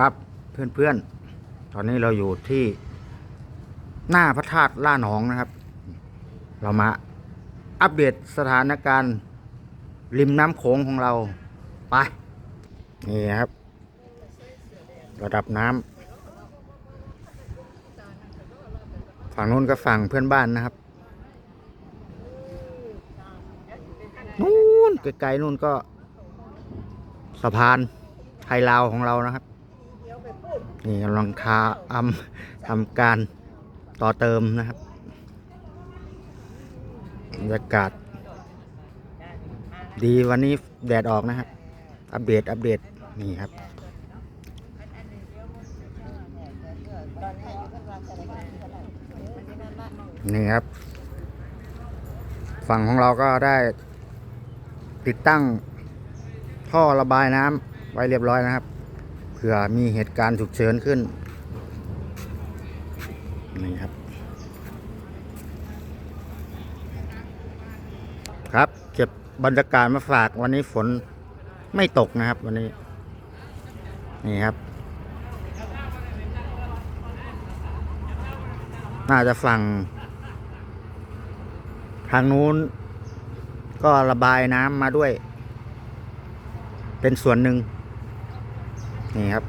ครับเพื่อนๆ ตอนนี้เราอยู่ที่หน้าพระธาตุล่าหนองนะครับ เรามาอัปเดตสถานการณ์ริมน้ำโขงของเราไปนี่ครับ ระดับน้ำฝั่งนู้นก็ฝั่งเพื่อนบ้านนะครับนู้นไกลๆนู้นก็สะพานไทยลาวของเรานะครับ นี่กำลังทาอำทำการต่อเติมนะครับบรรยากาศ ดีวันนี้แดดออกนะครับ อัปเดตอัปเดตนี่ครับนี่ครับ ฝั่งของเราก็ได้ติดตั้งท่อระบายน้ำไว้เรียบร้อยนะครับ ผื่อมีเหตุการณ์ฉุกเฉินขึ้น นี่ครับ ครับ เก็บบรรยากาศมาฝากวันนี้ฝนไม่ตกนะครับ วันนี้ นี่ครับ น่าจะฝั่ง ทางนู้น ก็ระบายน้ำมาด้วย เป็นส่วนหนึ่ง นี่ครับ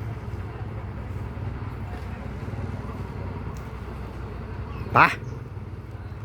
ไป